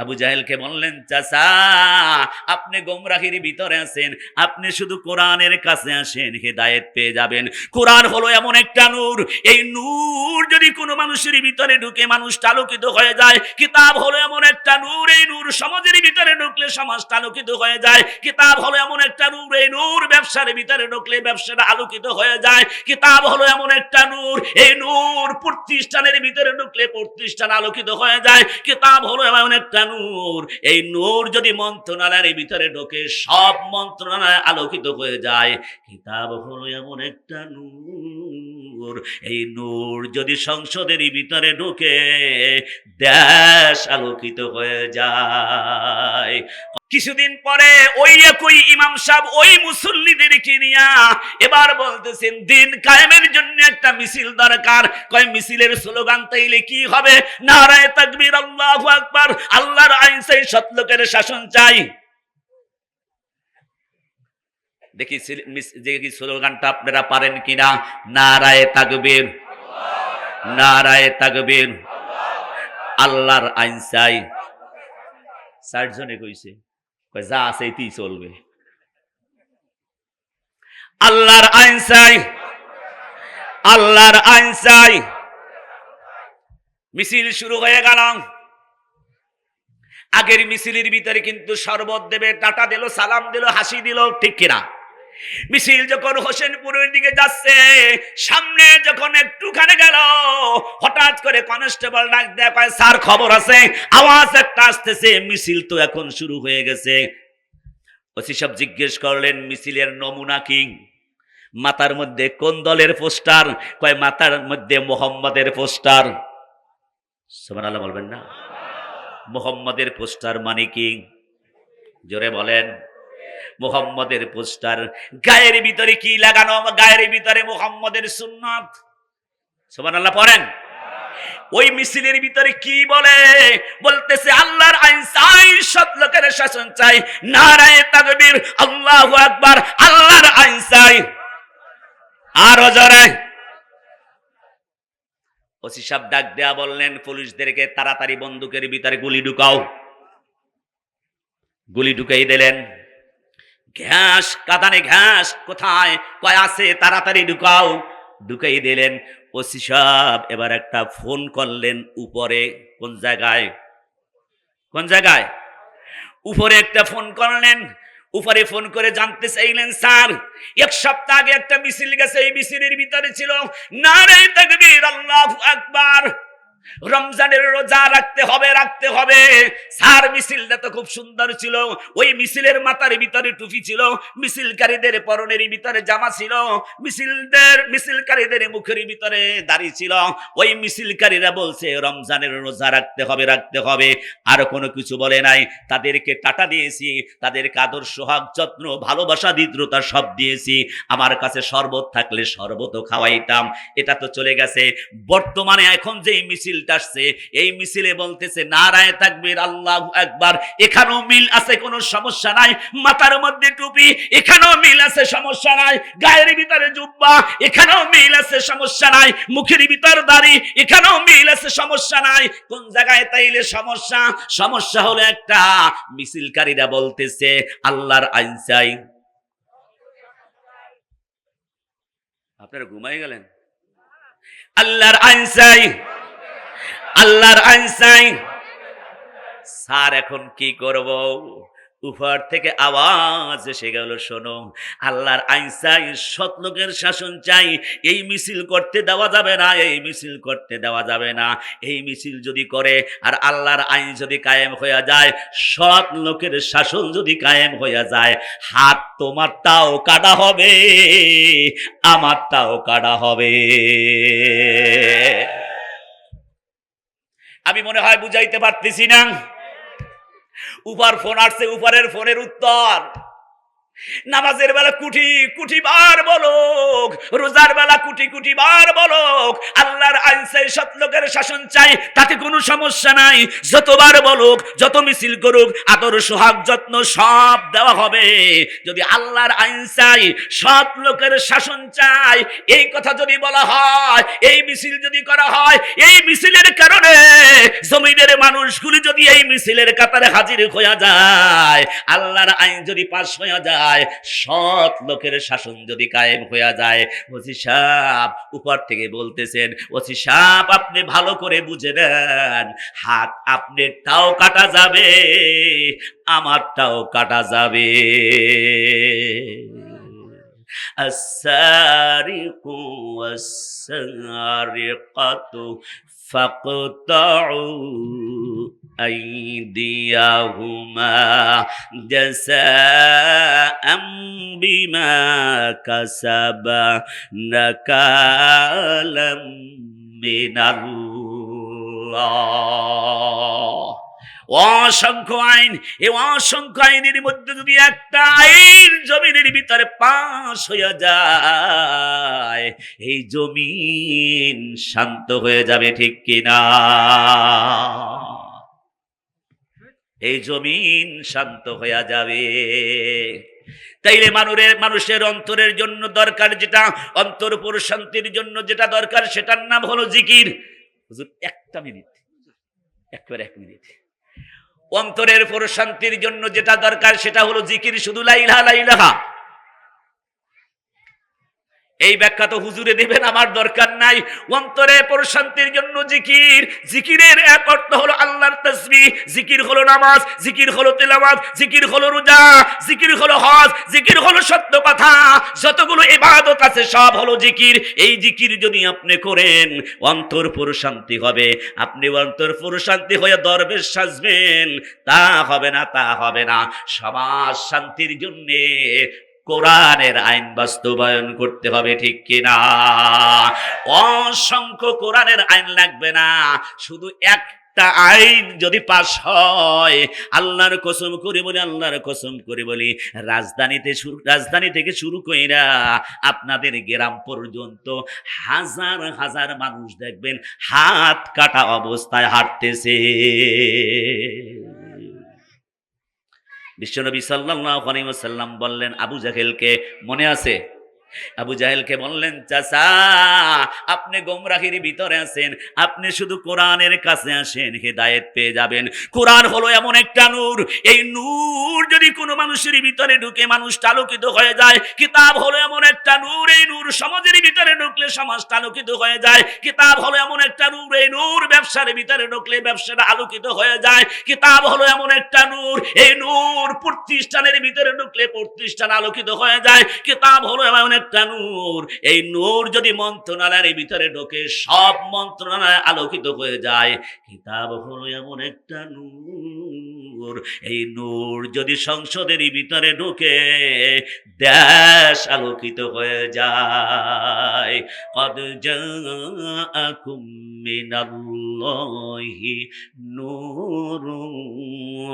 আবু জাহেলকে বললেন, চাচা, আপনি গোমরাহির ভিতরে আছেন, আপনি শুধু কোরআনের কাছে আসেন, হেদায়েত পেয়ে যাবেন। কোরআন হলো এমন একটা নূর, এই নূর যদি কোনো মানুষের ভিতরে ঢুকে মানুষ আলোকিত হয়ে যায়, কিতাব হলো এমন একটা নূর, এই নূর সমাজের ভিতরে ঢুকলে সমাজটা আলোকিত হয়ে যায়, কিতাব হলো এমন একটা নূর, এই নূর ব্যবসার ভিতরে ঢুকলে ব্যবসাটা আলোকিত হয়ে যায়, কিতাব হলো এমন একটা নূর, এই নূর প্রতিষ্ঠানের ভিতরে ঢুকলে প্রতিষ্ঠান আলোকিত হয়ে যায়, কিতাব হলো এমন একটা নূর এই নূর যদি মন্ত্রণালয়ের ভিতরে ঢোকে, সব মন্ত্রণালয় আলোকিত হয়ে যায়। কিতাব হলো এমন একটা নূর। এই নূর যদি সংসদের ভিতরে ঢোকে দেশ আলোকিত হয়ে যায়। কিছুদিন পরে ওই একই ইমাম সাহেব ওই মুসল্লিদেরকে নিয়া এবার বলতেছেন, দিন কায়েমের জন্য একটা মিছিল দরকার। কয়, মিছিলের স্লোগান তাইলে কি হবে? নারায় তাকবীর, আল্লাহু আকবার। আল্লাহর আইন চাই সৎলোকের শাসন চাই। দেখি দেখি স্লোগানটা আপনারা পারেন কিনা? নারায় তাকবীর। নারায় তাকবীর। আল্লাহর আইন চাই। ষাট জনে কইছে যা আছে এতেই চলবে। আল্লাহর আইন চাই। আল্লাহর আইন চাই। মিছিল শুরু হয়ে গেল। আগের মিছিলের ভিতরে কিন্তু শরবত দেবে টাটা দিল, সালাম দিল, হাসি দিল, ঠিক কিনা? মিছিল যখন হোসেনপুরের দিকে যাচ্ছে, সামনে যখন একটুখানে গেল, হঠাৎ করে কনস্টেবল ডাক দেয় কয়, স্যার, খবর আছে? আওয়াজ একটা আসতেছে, মিছিল তো এখন শুরু হয়ে গেছে। ওসি সব জিজ্ঞেস করলেন, মিছিলের নমুনা কি? মাথার মধ্যে, কোন দলের পোস্টার? কয়, মাথার মধ্যে মোহাম্মদের পোস্টার। সোমান আল্লাহ বলবেন না। মোহাম্মদের পোস্টার মানে কি? জোরে বলেন। মোহাম্মদের পোস্টার। গায়ের ভিতরে কি লাগানো? গায়ের ভিতরে মোহাম্মদের সুন্নত। সোমান আল্লাহ পড়েন। ওই মিছিলের ভিতরে কি বলে? বলতেছে, আল্লাহর আইন চাই, সৎ লোকের শাসন চাই। নারায় তাকবীর, আল্লাহু আকবার, আল্লাহর আইন চাই। আরও জোরে। ওসি সাহেব ডাক দেয়া বললেন, পুলিশদেরকে তাড়াতাড়ি বন্দুকের ভিতরে গুলি ঢুকাও। গুলি ঢুকাই দিলেন। ঘ্যাস, কাদানে ঘ্যাস, কোথায়? কয় আছে? তাড়াতাড়ি ঢুকাও। ঢুকাই দিলেন। ওসি সাহেব এবার একটা ফোন করলেন উপরে। কোন জায়গায়? কোন জায়গায়? উপরে একটা ফোন করলেন। উপরে ফোন করে জানতে চাইলেন, স্যার, এক সপ্তাহ আগে একটা মিছিল গেছে। এই মিছিলের ভিতরে ছিল নারে তাকবীর, আল্লাহু আকবার। রমজানের রোজা রাখতে হবে রাখতে হবে। সার মিছিলটা তো খুব সুন্দর ছিল। ওই মিছিলের মাথার ভিতরে টুপি ছিল। মিছিলকারীদের পরনের ভিতরে জামা ছিল। মিছিলদের, মিছিলকারীদের মুখের ভিতরে দাড়ি ছিল। ওই মিছিলকারীরা বলছে, রমজানের রোজা রাখতে হবে রাখতে হবে। আর কোনো কিছু বলে নাই। তাদেরকে টাটা দিয়েছি। তাদেরকে আদর সোহাগ যত্ন, ভালোবাসা দিদ্রতা সব দিয়েছি। আমার কাছে শরবত থাকলে শরবতও খাওয়াইতাম। এটা তো চলে গেছে। বর্তমানে এখন যে এই মিছিলটা আসছে এই মিছিলে বলতেছে, নারায় তাকবীর, আল্লাহু একবার এখানেও মিল আছে, কোনো সমস্যা নাই। মাথার মধ্যে টুপি, এখানেও মিল আছে, সমস্যা নাই। গায়ের ভিতরে জুব্বা, এখানেও মিল আছে, সমস্যা নাই। মুখের ভিতর দাড়ি, এখানেও মিল আছে, সমস্যা নাই। কোন জায়গায় তাইলে সমস্যা? সমস্যা হলো একটা, মিছিলকারীরা বলতেছে, আল্লাহর আইন চাই। আপনারা ঘুমাই গেলেন? আল্লাহর আইন চাই। আল্লাহর আইন চাই স্যার, এখন কি করব? উপর থেকে আওয়াজ এসে গেল, শোনো। আল্লাহর আইন চাই সৎ লোকের শাসন চাই। এই মিছিল করতে দেওয়া যাবে না, এই মিছিল করতে দেওয়া যাবে না। এই মিছিল যদি করে, আর আল্লাহর আইন যদি কায়েম হয়ে যায় সৎ লোকের শাসন যদি কায়েম হয়ে যায়, হাত তোমারটাও কাটা হবে, আমারটাও কাটা হবে। আমি মনে হয় বুঝাইতে পারতেছি না। উপার ফোন আসছে উপারের ফোনের উত্তর। নামাজের বেলা কুটি কুটি বার বলুক, রোজার বেলা কুটি কুটি বার বলুক, আল্লাহর আইন চাই, সৎ লোকের শাসন চাই, তাতে কোনো সমস্যা নাই। যতবার বলুক, যত মিছিল করুক, আদর, সোহাগ, যত্ন সব দেওয়া হবে। যদি আল্লাহর আইন চাই, সৎ লোকের শাসন চাই, এই কথা যদি বলা হয়, এই মিছিল যদি করা হয়, এই মিছিলের কারণে জমিনের মানুষগুলি যদি এই মিছিলের কাতারে হাজির হয়ে যায়, আল্লাহর আইন যদি পাশ হয়ে যায় সৎ লোকের শাসন যদি কায়েম হয়ে যায় ওসি সাপ উপর থেকে বলতেছেন ওসি সাপ আপনি ভালো করে বুঝে নেন হাত আপনারটাও কাটা যাবে আমারটাও কাটা যাবে السارق والسارقة فاقطعوا أيديهما جزاء بما كسبا نكالا من الله অসংখ্য আইন এই অসংখ্য আইনের মধ্যে যদি একটা আইন জমিনের ভিতরে পাশ হইয়া যায় এই জমিন শান্ত হয়ে যাবে ঠিক কিনা এই জমিন শান্ত হইয়া যাবে। তাইলে মানুষের মানুষের অন্তরের জন্য দরকার যেটা, অন্তর শান্তির জন্য যেটা দরকার, সেটার নাম হলো জিকির। হুজুর, একটা মিনিট। একবার এক মিনিট। অন্তরের পর শান্তির জন্য যেটা দরকার, সেটা হলো জিকির, শুধু লাইলাহা লাইলাহা এই ব্যাখ্যা তো হুজুরে দেবেন, আমার দরকার নাই। অন্তরে প্রশান্তির জন্য জিকির। জিকিরের এক অর্থ হলো আল্লাহর তসবি জিকির হলো নামাজ, জিকির হলো তেলাওয়াত, জিকির হলো রোজা, জিকির হলো হজ, জিকির হলো সত্য কথা। যতগুলো ইবাদত আছে, সব হলো জিকির। এই জিকির যদি আপনি করেন, অন্তর প্রশান্তি হবে। আপনি অন্তর প্রশান্তি হয়ে দরবেশ সাজবেন। তা হবে না, তা হবে না। সমাজ শান্তির জন্যে কোরআনের আইন বাস্তবায়ন করতে হবে, ঠিক কিনা? অসংখ্য কোরআনের আইন লাগবে না, শুধু একটা আইন যদি পাশ হয়, আল্লাহর কসম করে বলি, আল্লাহর কসম করে বলি, রাজধানীতে রাজধানী থেকে শুরু কইরা আপনাদের গ্রাম পর্যন্ত হাজার হাজার মানুষ দেখবেন, হাত কাটা অবস্থায় হাঁটতেছে। বিশ্বনবী সাল্লাহ আলাইসাল্লাম বললেন আবু জাহেলকে মনে আছে? আবু জাহেলকে বললেন, চাচা, আপনি গোমরাহির ভিতরে আছেন, আপনি শুধু কোরআনের কাছে আসেন, হেদায়েত পেয়ে যাবেন। কোরআন হলো এমন একটা নূর, এই নূর যদি কোনো মানুষের ভিতরে ঢুকে মানুষ আলোকিত হয়ে যায়, কিতাব হলো এমন একটা নূর, এই নূর সমাজের ভিতরে ঢুকলে সমাজটা আলোকিত হয়ে যায়, কিতাব হলো এমন একটা নূর, এই নূর ব্যবসার ভিতরে ঢুকলে ব্যবসাটা আলোকিত হয়ে যায়, কিতাব হলো এমন একটা নূর, এই নূর প্রতিষ্ঠানের ভিতরে ঢুকলে প্রতিষ্ঠান আলোকিত হয়ে যায়, কিতাব হলো এমন একটা নূর এই নূর যদি মন্ত্রণালয়ের ভিতরে ঢোকে, সব মন্ত্রণালয় আলোকিত হয়ে যায়। কিতাব হলো এমন একটা নূর। এই নূর যদি সংসদের ভিতরে ঢোকে, দেশ আলোকিত হয়ে যায়। কদ জাআকুম মিনাল্লাহি নূরুন